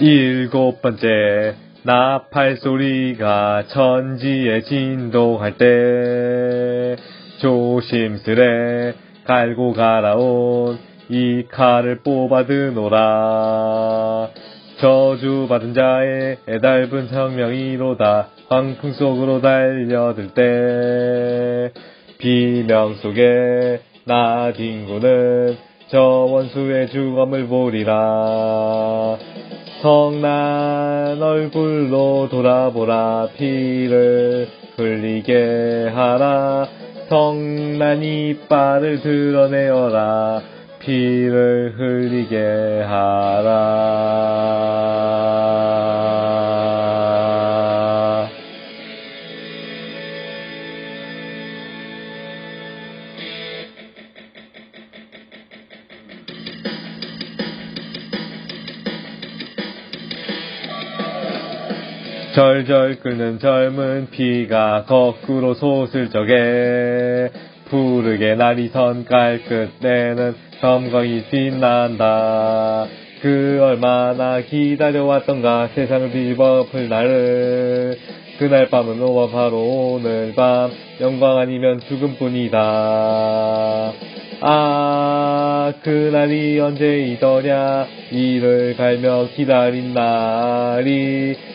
일곱 번째 나팔 소리가 천지에 진동할 때 조심스레 갈고 갈아온 이 칼을 뽑아드노라. 저주받은 자의 애달픈 성명이로다. 황풍 속으로 달려들 때 비명 속에 나뒹구는 저 원수의 죽음을 보리라. 성난 얼굴로 돌아보라. 피를 흘리게 하라. 성난 이빨을 드러내어라. 피를 흘리게 하라. 절절 끓는 젊은 피가 거꾸로 솟을 적에 푸르게 날이 선 깔끝내는 검광이 빛난다. 그 얼마나 기다려왔던가 세상을 뒤집어 풀 날을 그날 밤은 오와 바로 오늘 밤 영광 아니면 죽음뿐이다. 아 그날이 언제이더냐 이를 갈며 기다린 날이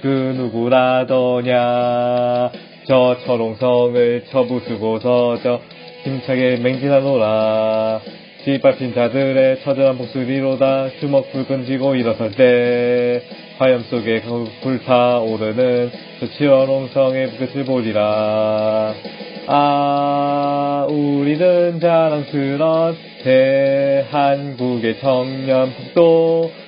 그 누구라더냐? 저 철옹성을 처부수고서 저 힘차게 맹진하노라. 뒷밟힌 자들의 처절한 목소리로다 주먹 불끈 쥐고 일어설 때 화염 속에 불타오르는 저 치열홍성의 끝을 보리라. 아 우리는 자랑스런 대한국의 청년 북도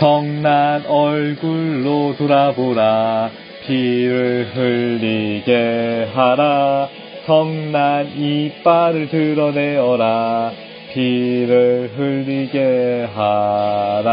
성난 얼굴로 돌아보라. 피를 흘리게 하라. 성난 이빨을 드러내어라. 피를 흘리게 하라